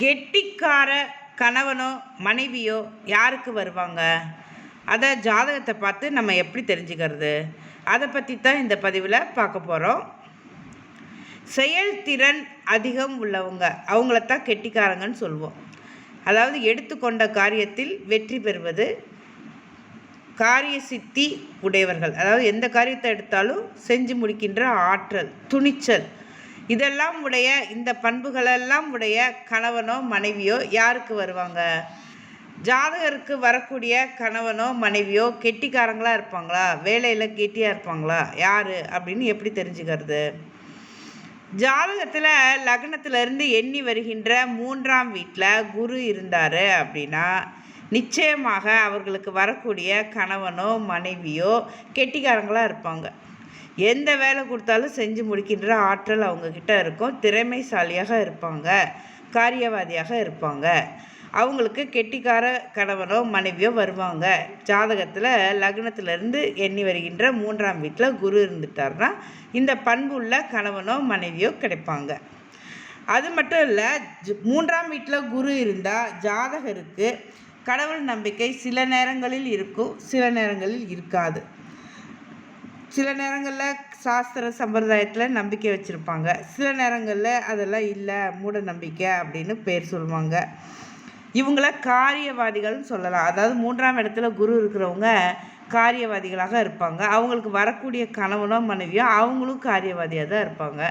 கெட்டிக்கார கணவனோ மனைவியோ யாருக்கு வருவாங்க? அதை ஜாதகத்தை பார்த்து நம்ம எப்படி தெரிஞ்சுக்கிறது? அதை பற்றி தான் இந்த பதிவில் பார்க்க போகிறோம் செயல்திறன் அதிகம் உள்ளவங்க அவங்களத்தான் கெட்டிக்காரங்கன்னு சொல்லுவோம் அதாவது எடுத்துக்கொண்ட காரியத்தில் வெற்றி பெறுவது காரிய சித்தி உடையவர்கள். அதாவது எந்த காரியத்தை எடுத்தாலும் செஞ்சு முடிக்கின்ற ஆற்றல் துணிச்சல் இதெல்லாம் உடைய இந்த பண்புகளெல்லாம் உடைய கணவனோ மனைவியோ யாருக்கு வருவாங்க? ஜாதகருக்கு வரக்கூடிய கணவனோ மனைவியோ கெட்டிக்காரங்களாக இருப்பாங்களா? வேலையில் கெட்டியாக இருப்பாங்களா? யார்? அப்படின்னு எப்படி தெரிஞ்சுக்கிறது? ஜாதகத்தில் லக்னத்திலிருந்து எண்ணி வருகின்ற மூன்றாம் வீட்டில் குரு இருந்தார் அப்படின்னா நிச்சயமாக அவர்களுக்கு வரக்கூடிய கணவனோ மனைவியோ கெட்டிக்காரங்களாக இருப்பாங்க. எந்த வேலை கொடுத்தாலும் செஞ்சு முடிக்கின்ற ஆற்றல் அவங்கக்கிட்ட இருக்கும். திறமைசாலியாக இருப்பாங்க. காரியவாதியாக இருப்பாங்க. அவங்களுக்கு கெட்டிக்கார கணவனோ மனைவியோ வருவாங்க. ஜாதகத்தில் லக்னத்திலிருந்து எண்ணி வருகின்ற மூன்றாம் வீட்டில் குரு இருந்துட்டார்னா இந்த பண்புள்ள கணவனோ மனைவியோ கிடைப்பாங்க. அது மட்டும் இல்லை மூன்றாம் வீட்டில் குரு இருந்தால் ஜாதகருக்கு கடவுள் நம்பிக்கை சில நேரங்களில் இருக்கும் சில நேரங்களில் இருக்காது. சில நேரங்களில் சாஸ்திர சம்பிரதாயத்தில் நம்பிக்கை வச்சுருப்பாங்க. சில நேரங்களில் அதெல்லாம் இல்லை மூட நம்பிக்கை அப்படின்னு பேர் சொல்லுவாங்க. இவங்கள காரியவாதிகள்னு சொல்லலாம். அதாவது மூன்றாம் இடத்துல குரு இருக்கிறவங்க காரியவாதிகளாக இருப்பாங்க. அவங்களுக்கு வரக்கூடிய கணவனோ மனைவியோ அவங்களும் காரியவாதியாக தான் இருப்பாங்க.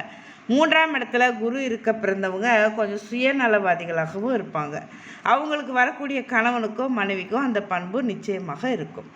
மூன்றாம் இடத்துல குரு இருக்க பிறந்தவங்க கொஞ்சம் சுயநலவாதிகளாகவும் இருப்பாங்க. அவங்களுக்கு வரக்கூடிய கணவனுக்கோ மனைவிக்கோ அந்த பண்பு நிச்சயமாக இருக்கும்.